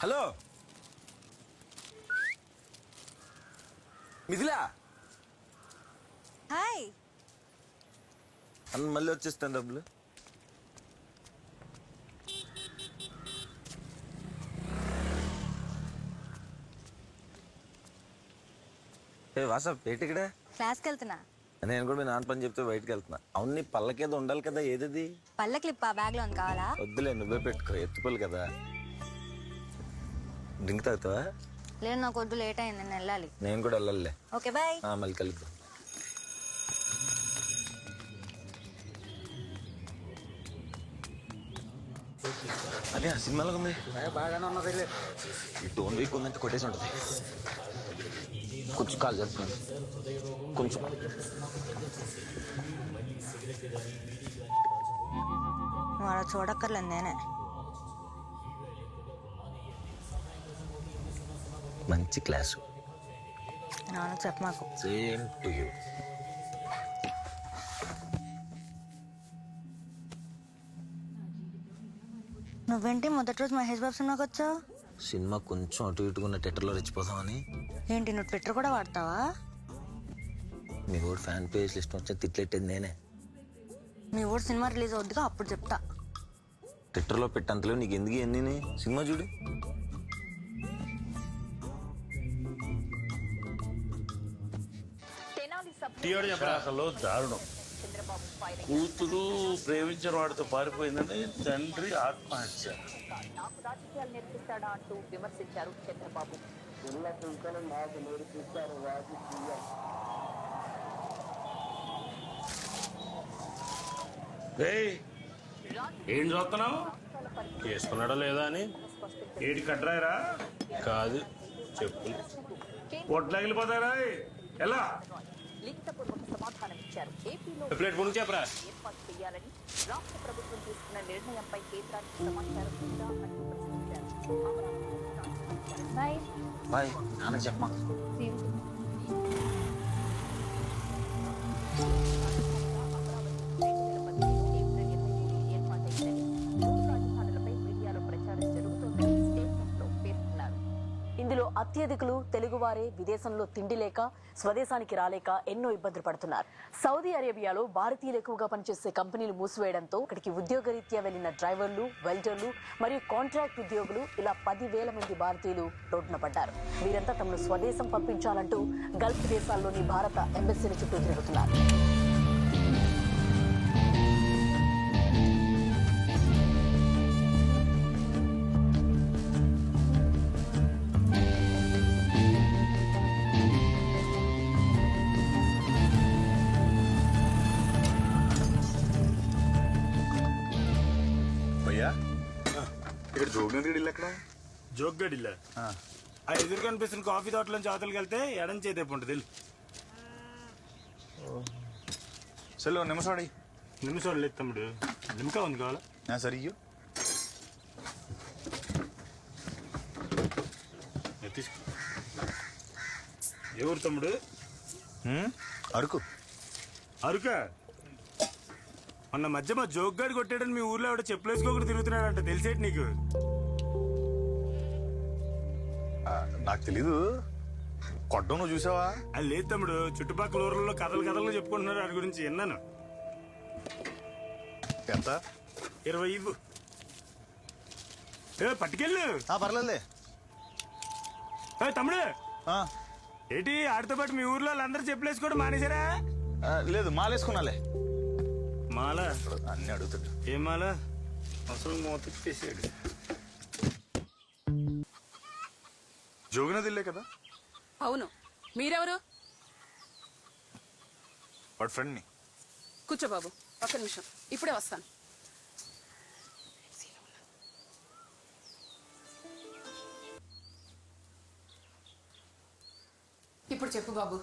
Hello. Mithila. Hi. అన్న మళ్ళీ వచ్చేస్తాను డబ్బులు. ఏ వాసప్ ఏంటి ఇక్కడ? క్లాస్కి వెళ్తున్నా నేను కూడా మీ నాన్న పని చెప్తే బయటకు వెళ్తున్నా అవును నీ పళ్ళకేదో ఉండాలి కదా ఏదది? పళ్ళ క్లిప్ ఆ బ్యాగ్లో ఉంది కావాలా? వద్దులే నువ్వే పెట్టుకో ఎత్తుకోలు కదా. డ్రింక్ తాగుతావా? లేదు నాకు వద్దు లేట్ అయింది నేను వెళ్ళాలి. నేను కూడా వెళ్ళాలిలే ఓకే బాయ్. మళ్ళీ కలుద్దాం. అదే ఆ సినిమాలో ఉంది. బాగానే ఉన్నది ఈ టోన్ వీక్ ఉందంటే కొట్టేసి ఉంటుంది. కొంచెం కాల్ చేస్తున్నాను కొంచెం. అలా చూడక్కర్లేదు నేనే. మంచి క్లాసు. నాన్న సేమ్ టు యూ నువ్వేంటి మొదటి రోజు మహేష్ బాబు సినిమాకి వచ్చావు? సినిమా కొంచెం అటు ఇటుకున్న టెటర్లో రెచ్చిపోదామని. ఏంటి నువ్వు ట్విట్టర్ కూడా వాడతావా? మీ కూడా ఫ్యాన్ పేజ్ లిస్ట్ వచ్చి తిట్లెట్టేది నేనే. మీ ఊరు సినిమా రిలీజ్ అవుద్దిగా అప్పుడు చెప్తా. ట్విట్టర్లో పెట్టంతలేవు నీకు ఎందుకు ఎన్ని సినిమా చూడు. దారుణం. కూతురు ప్రేమించిన వాడితో పారిపోయిందని తండ్రి ఆత్మహత్య. నాకు రాజకీయాలు నేర్పిస్తాడా అంటూ విమర్శించారు చంద్రబాబు ఏయ్ ఏం చూస్తున్నావు? చేసుకున్నాడా లేదా అని? ఏటి కట్రాయరా? కాదు చెప్పు. పొట్లగిలిపోతారా ఎలా? లిఖితపూర్వక సమాధానం ఇచ్చారు ఏపీలో ఏర్పాటు చేయాలని రాష్ట్ర ప్రభుత్వం తీసుకున్న నిర్ణయంపై కేంద్రానికి సమాచారం ఉందా అంటూ ప్రశ్నించారు. అమరావతి రాష్ట్ర బాయ్. బాయ్. నాన్న చెప్పమా అత్యధికులు తెలుగువారే విదేశంలో తిండి లేక స్వదేశానికి రాలేక ఎన్నో ఇబ్బందులు పడుతున్నారు. సౌదీ అరేబియాలో భారతీయులు ఎక్కువగా పనిచేసే కంపెనీలు మూసివేయడంతో ఇక్కడికి ఉద్యోగరీత్యా వెళ్ళిన డ్రైవర్లు వెల్డర్లు మరియు కాంట్రాక్ట్ ఉద్యోగులు ఇలా పదివేల మంది భారతీయులు రోడ్డున పడ్డారు. వీరంతా తమను స్వదేశం పంపించాలంటూ గల్ఫ్ దేశాల్లోని భారత ఎంబసీల చుట్టూ తిరుగుతున్నారు. ఇక్కడ జోగినగర్ ఇల్లు ఎక్కడ? జోగ్గడిల్లా ఆ. ఎదురు కనిపిస్తున్న కాఫీ తోటలోంచి అవతలకి వెళ్తే ఎడం చేతేపు ఉంటుంది వెళ్ళు. చలో నిమిషాడి నిమిషాలు లేదు తమ్ముడు. నిమికా ఉంది కావాలా? సరియు తీసుకో. ఎవరు తమ్ముడు? అరకు. అరుక? మొన్న మధ్య మా జోగ్గాడు కొట్టాడని మీ ఊర్లో ఎవడో చెప్పులేసుకోకుండా తిరుగుతున్నాడంట. తెలిసేటి నీకు? ఆ, నాకు తెలీదు. కొట్టం నువ్వు చూసావా? అది లేదు తమ్ముడు. చుట్టుపక్కల ఊర్లలో కథలు కథలు చెప్పుకుంటున్నారు వాడి గురించి. విన్నాను. ఎంత? ఇరవై ఇవ్వు. ఏ పట్టుకెళ్ళు. ఆ, పర్లేదులే. ఏ తమ్ముడు. ఆ, ఏంటి ఆడితో పాటు మీ ఊర్లో వాళ్ళందరూ చెప్పులేసుకోవడం మానేశారా? ఆ, లేదు మాలేసుకున్నాలే. మాల? అన్ని అడుగుతాడు ఏం మాల? అసలు మోతెట్టేసాడు జోగినది ఇల్లే కదా? అవును. మీరెవరు? వాడు ఫ్రెండ్ని కూర్చో బాబు. ఒక్క నిమిషం. ఇప్పుడే వస్తాను. ఇప్పుడు చెప్పు బాబు.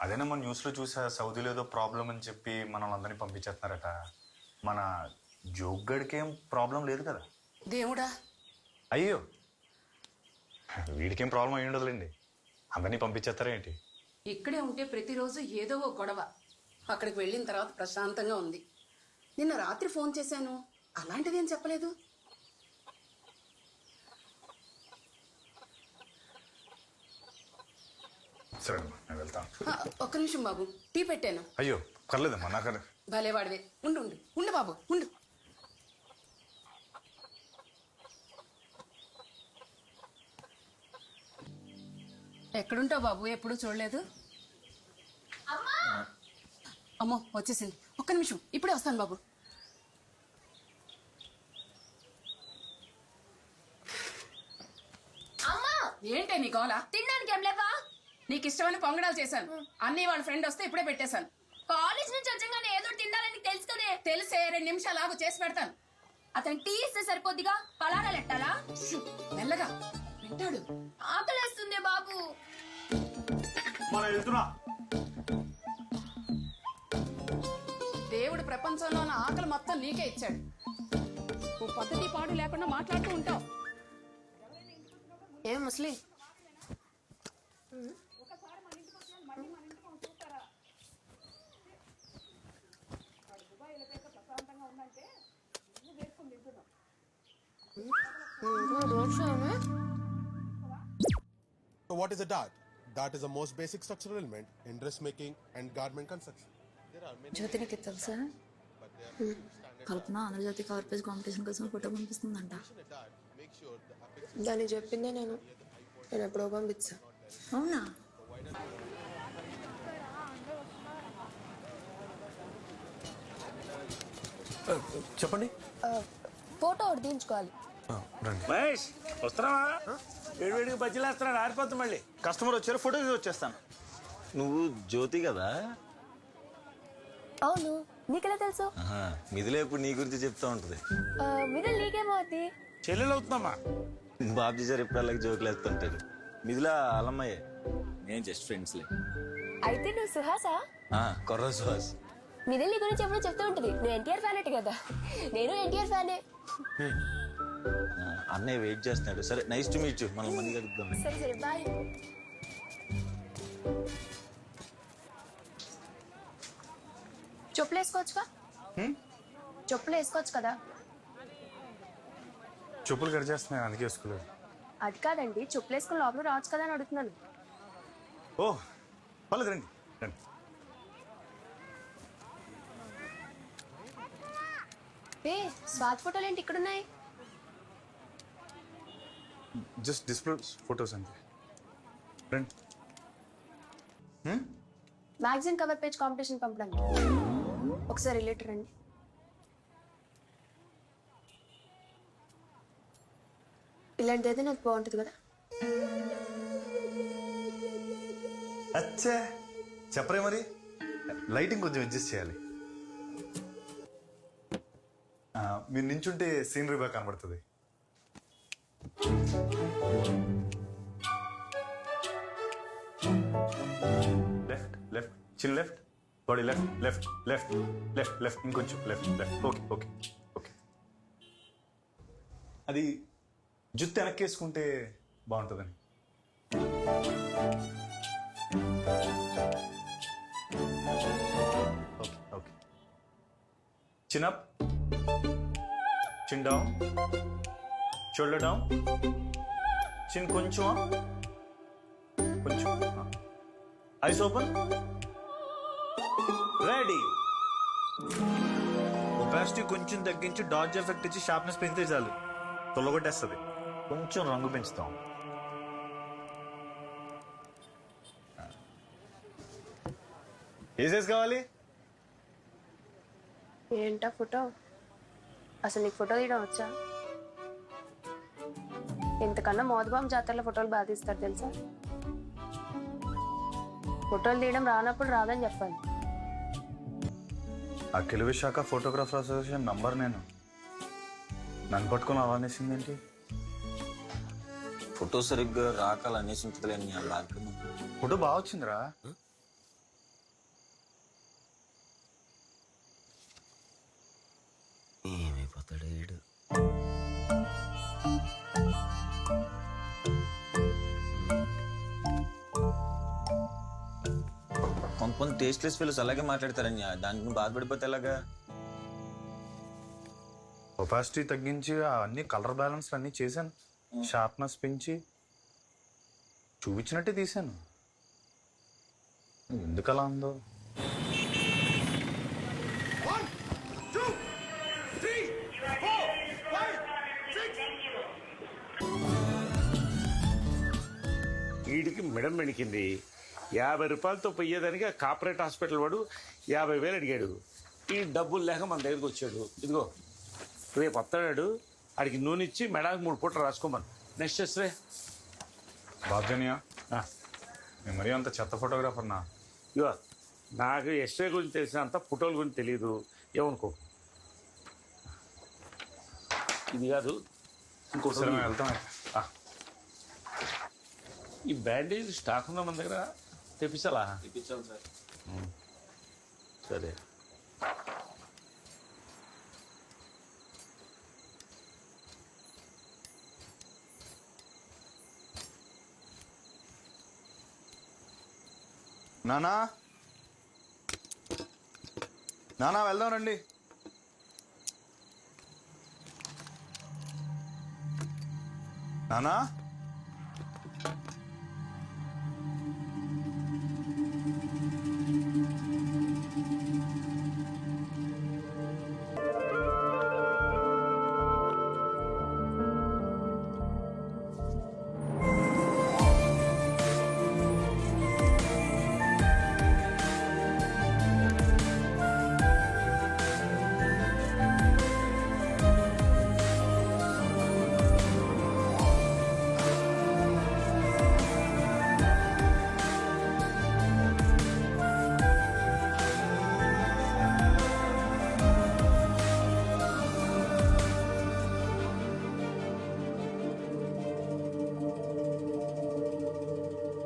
అదేనా మన న్యూస్లో చూసా సౌదీలో ఏదో ప్రాబ్లం అని చెప్పి మనల్ని అందరినీ పంపించేస్తున్నారట. మన జోగ్గడికేం ప్రాబ్లం లేదు కదా? దేవుడా? అయ్యో! వీడికేం ప్రాబ్లం అయ్యి ఉండదులేండి. అందరినీ పంపించేస్తారేంటి ఇక్కడే ఉంటే ప్రతిరోజు ఏదో ఓ గొడవ. అక్కడికి వెళ్ళిన తర్వాత ప్రశాంతంగా ఉంది. నిన్న రాత్రి ఫోన్ చేశాను. అలాంటిది ఏం చెప్పలేదు? సరే నేను వెళ్తాను ఒక్క నిమిషం బాబు. టీ పెట్టాను. అయ్యో పర్లేదమ్మా నాకు భలేవాడివే ఉండు ఉండు. ఉండు బాబు ఉండు. ఎక్కడుంటావు బాబు? ఎప్పుడు చూడలేదు? అమ్మో! వచ్చేసింది. ఒక్క నిమిషం. ఇప్పుడే వస్తాను బాబు. అమ్మా! ఏంటే నీ లేవా నీకు ఇష్టమైన పొంగడాలు చేశాను. అన్నీ వాళ్ళ ఫ్రెండ్ వస్తే ఇప్పుడే పెట్టేశాను. కాలేజ్ నుంచి వచ్చాగానే ఏదో తినాలని తెలుసు కదే. తెలిసే రెండు నిమిషాలు ఆగు చేసి పెడతాను. అతను టీ ఇస్తే సరిపోద్దిగా? పలారాలు ఎట్టాలా మెల్లగా. వింటాడు. ఆకలేస్తుంది బాబు. మనం వెళ్తున్నా. దేవుడు ప్రపంచంలో ఉన్న ఆకలి మొత్తం నీకే ఇచ్చాడు. ఓ పద్ధతి పాడు లేకుండా మాట్లాడుతూ ఉంటావు. ఏం ముస్లి? So what is a dart? Dart is the most basic structural element in dressmaking and garment construction. There are many Jyoti నీకు తెలుసా కల్పన ఆంధ్రజాతి పేజ్ కాంపిటీషన్ కోసం ఫోటో పంపిస్తుందంట a dart. Make sure the apex దాన్ని చెప్పిందే నేను నేను ఎప్పుడో పంపించా అవునా చెప్పండి ఫోటో ఒకటి తీయించుకోవాలి రండి. మహేష్ వస్తున్నావా? వేడివేడికి బజ్జీలు వేస్తున్నాడు ఆరిపోతుంది మళ్ళీ. కస్టమర్ వచ్చారు ఫోటో తీసి వచ్చేస్తాను. నువ్వు జ్యోతి కదా? అవును నీకెలా తెలుసు? ఆహా, మిథిల ఎప్పుడు నీ గురించి చెప్తా ఉంటది. మిడిల్ నీకేమవుద్ది చెల్లెలు అవుతుందమ్మా బాబ్జీ సార్ ఎప్పుడు అలాగే జోకులు వేస్తుంటారు? మిథిల అలమ్మయ్యే. నేను జస్ట్ ఫ్రెండ్స్లే అయితే నువ్వు సుహాసా? కొర్ర సుహాస్. మిడిల్ నీ గురించి ఎప్పుడూ చెప్తూ ఉంటుంది. నువ్వు ఎన్టీఆర్ ఫ్యాన్ అంటే కదా. నేను ఎన్టీఆర్ ఫ్యానే. ఆ, అన్నయ్య వెయిట్ చేస్తున్నాడు. సరే నైస్ టు మీట్ యూ మనం మంది కలుద్దాం. సరే సరే బాయ్ చెప్పులు వేసుకోవచ్చుగా? చెప్పులు వేసుకోవచ్చు కదా? చెప్పులు కట్ చేస్తున్నాయి అందుకే వేసుకోలేదు. అది కాదండి చెప్పులు వేసుకుని లోపల రావచ్చు కదా అని అడుగుతున్నాను. ఓ పర్లేదు రండి రండి. ఏ స్వాత్ ఫోటోలు ఏంటి? ఇక్కడ ఉన్నాయి జస్ట్ డిస్ప్లే ఫొటోస్ అంతే. రండి మ్యాగజైన్ కవర్ పేజ్ కాంపిటీషన్ పంపడానికి. ఒకసారి రిలేటర్ రండి. ఇలాంటిది అయితే నాకు బాగుంటుంది కదా. అచ్చా. చెప్పరే మరి. లైటింగ్ కొంచెం అడ్జస్ట్ చేయాలి. మీరు నించుంటే సీనరీ బాగా కనబడుతుంది. Left left chin left body left left left left left ఇంకొంచెం left left okay okay okay అది జుత్తు వెనక్కేసుకుంటే బాగుంటుందని. Okay okay chin up chin down shoulder down chin కొంచెం. కొంచెం. Eyes open. రెడీ. ఒపాసిటీ కొంచెం తగ్గించి డాజ్ ఎఫెక్ట్ ఇచ్చి షార్ప్నెస్ పెంచితే చాలు. తొలగొట్టేస్తుంది. కొంచెం రంగు పెంచుతాం. ఏ సైజ్ కావాలి? ఏంటా ఫోటో? అసలు నీకు ఫోటో తీయడం వచ్చా? ఇంతకన్నా మోదబాం జాతరలో ఫోటోలు బాగా తీస్తారు తెలుసా? ఫోటోలు తీయడం రానప్పుడు రాదని చెప్పాలి. అఖిల విశాఖ ఫోటోగ్రాఫర్ అసోసియేషన్ నంబర్ నేను. నన్ను పట్టుకొని అవానేసింది ఏంటి? ఫోటో సరిగ్గా రాకాలి అనేసి ఫోటో బాగా వచ్చిందిరా. ఏమైపోతాడు వీడు కొంతమంది టేస్ట్లెస్ ఫీల్స్ అలాగే మాట్లాడతారని దానికి నువ్వు బాధపడిపోతే ఎలాగా? ఒపాసిటీ తగ్గించి అన్ని కలర్ బ్యాలెన్స్ అన్ని చేశాను. షార్ప్నెస్ పెంచి చూపించినట్టే తీశాను. ఎందుకు అలా ఉందో? వీడికి మెడం మెణికింది యాభై రూపాయలతో పోయేదానికి ఆ కార్పొరేట్ హాస్పిటల్ వాడు యాభై వేలు అడిగాడు. ఈ డబ్బులు లేక మన దగ్గరికి వచ్చాడు. ఇదిగో రేపు వస్తాడు ఆడికి నూనె ఇచ్చి మెడానికి మూడు పూటలు రాసుకోమను. నెక్స్ట్ వస్తే బాబ్జనియా నేను మరీ అంత చెత్త ఫోటోగ్రాఫర్ నా. ఇగో నాకు ఎస్ఏ గురించి తెలిసినంత ఫోటోల గురించి తెలియదు ఏమనుకో. ఇది కాదు ఇంకోటి సరే ఉంది. మేము వెళ్తాం. ఈ బ్యాండేజ్ స్టాక్ ఉందా మన దగ్గర? తెప్పించాలా ఇప్పించాం సార్ సరే నానా? నానా వెళ్దాం రండి. నానా?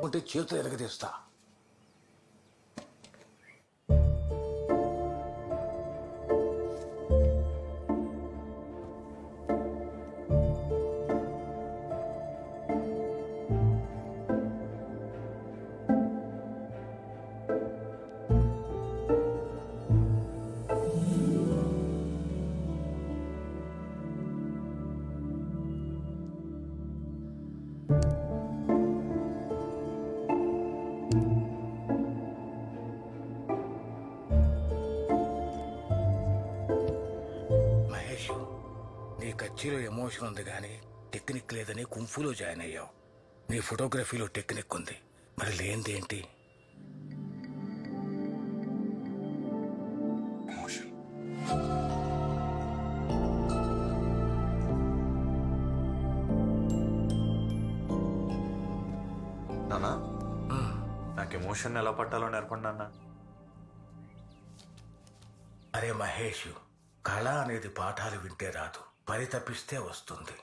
ఉంటే చేతులు ఎరగదీస్తా. ఎమోషన్ ఉంది కానీ టెక్నిక్ లేదని కుంఫులో జాయిన్ అయ్యావు. నీ ఫోటోగ్రఫీలో టెక్నిక్ ఉంది. మరి లేనిదేంటి నానా నాకు ఎమోషన్ ఎలా పట్టాలో నేర్పండి అరే మహేష్ కళ అనేది పాఠాలు వింటే రాదు. పరితపిస్తే వస్తుంది.